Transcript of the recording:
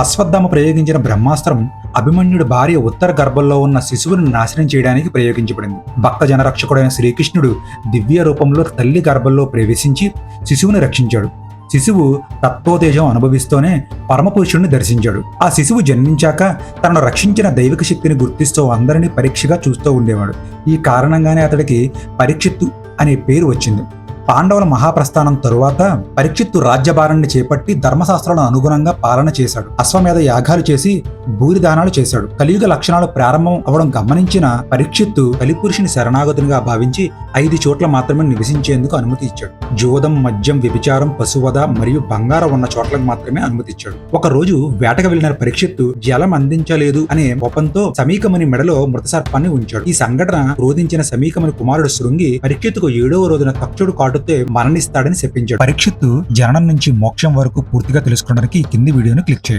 అశ్వత్థామ ప్రయోగించిన బ్రహ్మాస్త్రం అభిమన్యుడి భార్య ఉత్తర గర్భంలో ఉన్న శిశువుని నాశనం చేయడానికి ప్రయోగించబడింది. భక్త జనరక్షకుడైన శ్రీకృష్ణుడు దివ్య రూపంలో తల్లి గర్భంలో ప్రవేశించి శిశువుని రక్షించాడు. శిశువు తత్వోతేజం అనుభవిస్తూనే పరమపురుషుడిని దర్శించాడు. ఆ శిశువు జన్మించాక తనను రక్షించిన దైవిక శక్తిని గుర్తిస్తూ అందరినీ పరీక్షగా చూస్తూ ఉండేవాడు. ఈ కారణంగానే అతడికి పరీక్షిత్తు అనే పేరు వచ్చింది. పాండవుల మహాప్రస్థానం తరువాత పరీక్షిత్తు రాజ్యభారాన్ని చేపట్టి ధర్మశాస్త్రాలను అనుగుణంగా పాలన చేశాడు. అశ్వమేధ యాగాలు చేసి భూరిదానాలు చేశాడు. కలియుగ లక్షణాలు ప్రారంభం అవడం గమనించిన పరీక్షిత్తు కలిపురుషుని శరణాగతునిగా భావించి ఐదు చోట్ల మాత్రమే నివసించేందుకు అనుమతి ఇచ్చాడు. జోదం మద్యం వ్యభిచారం పశువద మరియు బంగారం ఉన్న చోట్లకు మాత్రమే అనుమతి ఇచ్చాడు. ఒక రోజు వేటకు వెళ్ళిన పరీక్షిత్తు జలం అందించలేదు అనే కోపంతో సమీకముని మెడలో మృత సర్పాన్ని ఉంచాడు. ఈ సంఘటన క్రోధించిన సమీకముని కుమారుడు శృంగి పరీక్షిత్తుకు ఏడవ రోజున తక్షుడు కాటుతే మరణిస్తాడని చెప్పించాడు. పరీక్షిత్తు జననం నుంచి మోక్షం వరకు పూర్తిగా తెలుసుకోవడానికి కింది వీడియోను క్లిక్ చేయండి.